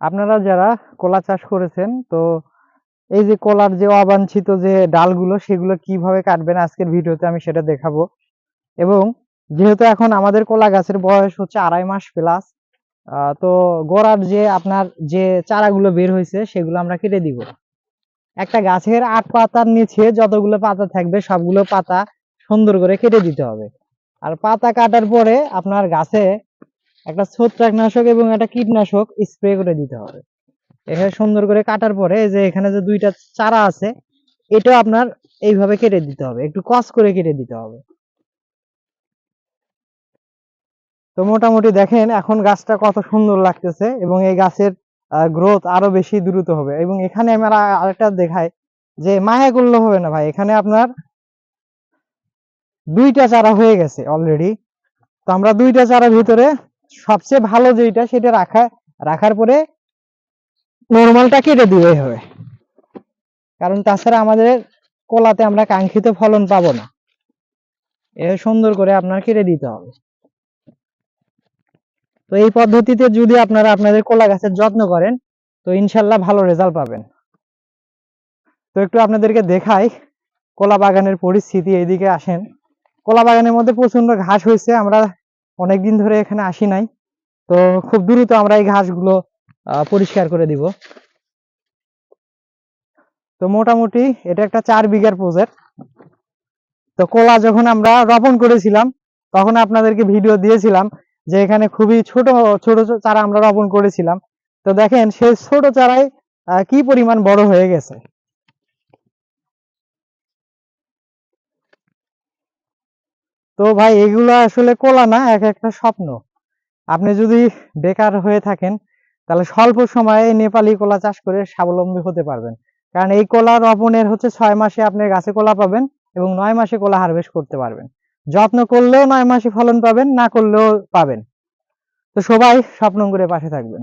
আপনারা যারা কলা চাষ করেছেন, তো এই যে কলার যে অবাঞ্ছিত যে ডালগুলো, সেগুলো কীভাবে কাটবেন আজকের ভিডিওতে আমি সেটা দেখাবো। এবং যেহেতু এখন আমাদের কলা গাছের বয়স হচ্ছে আড়াই মাস প্লাস তো গোড়ার যে আপনার যে চারাগুলো বের হয়েছে, সেগুলো আমরা কেটে দিব। একটা গাছের আট পাতার নিচে যতগুলো পাতা থাকবে, সবগুলো পাতা সুন্দর করে কেটে দিতে হবে। আর পাতা কাটার পরে আপনার গাছে একটা ছত্রাকনাশক এবং একটা কীটনাশক স্প্রে করে দিতে হবে। এখানে সুন্দর করে কাটার পরে যে এখানে যে দুইটা চারা আছে, এটাও আপনার এইভাবে কেটে দিতে হবে। একটু কস করে কেটে দিতে হবে। তো মোটামুটি দেখেন, এখন গাছটা কত সুন্দর লাগতেছে এবং এই গাছের গ্রোথ আরও বেশি দ্রুত হবে। এবং এখানে আমরা আরেকটা দেখাই যে মায়া করলে হবে না ভাই। এখানে আপনার দুইটা চারা হয়ে গেছে অলরেডি তো আমরা দুইটা চারার ভিতরে সবচেয়ে ভালো যেটা সেটা রাখা, রাখার পরে নর্মালটা কেটে দিলেই হবে। কারণ তাছাড়া আমাদের কলাতে আমরা কাঙ্ক্ষিত ফলন পাবো না। এ সুন্দর করে আপনার কেটে দিতে হবে। তো এই পদ্ধতিতে যদি আপনারা আপনাদের কলা গাছের যত্ন করেন, তো ইনশাল্লাহ ভালো রেজাল্ট পাবেন। তো একটু আপনাদেরকে দেখাই কলা বাগানের পরিস্থিতি, এইদিকে আসেন। কলা বাগানের মধ্যে প্রচণ্ড ঘাস হয়েছে, আমরা অনেকদিন ধরে এখানে আসি নাই। তো খুব দ্রুত আমরা এই ঘাসগুলো পরিষ্কার করে দিব। তো মোটামুটি এটা একটা চার বিঘার প্রজেক্ট। তো কলা যখন আমরা রোপণ করেছিলাম, তখন আপনাদেরকে ভিডিও দিয়েছিলাম যে এখানে খুবই ছোট ছোট চারা আমরা রোপণ করেছিলাম। তো দেখেন সেই ছোট চারাই কি পরিমাণ বড় হয়ে গেছে। তো ভাই, এগুলো আসলে কোলা না, এক একটা স্বপ্ন। আপনি যদি বেকার হয়ে থাকেন, তাহলে স্বল্প সময়ে নেপালি কলা চাষ করে স্বাবলম্বী হতে পারবেন। কারণ এই কলা রোপণের হচ্ছে ছয় মাসে আপনি গাছে কলা পাবেন এবং নয় মাসে কলা হারভেস্ট করতে পারবেন। যত্ন করলেও নয় মাসে ফলন পাবেন, না করলেও পাবেন। তো সবাই স্বপ্ন করে পাশে থাকবেন।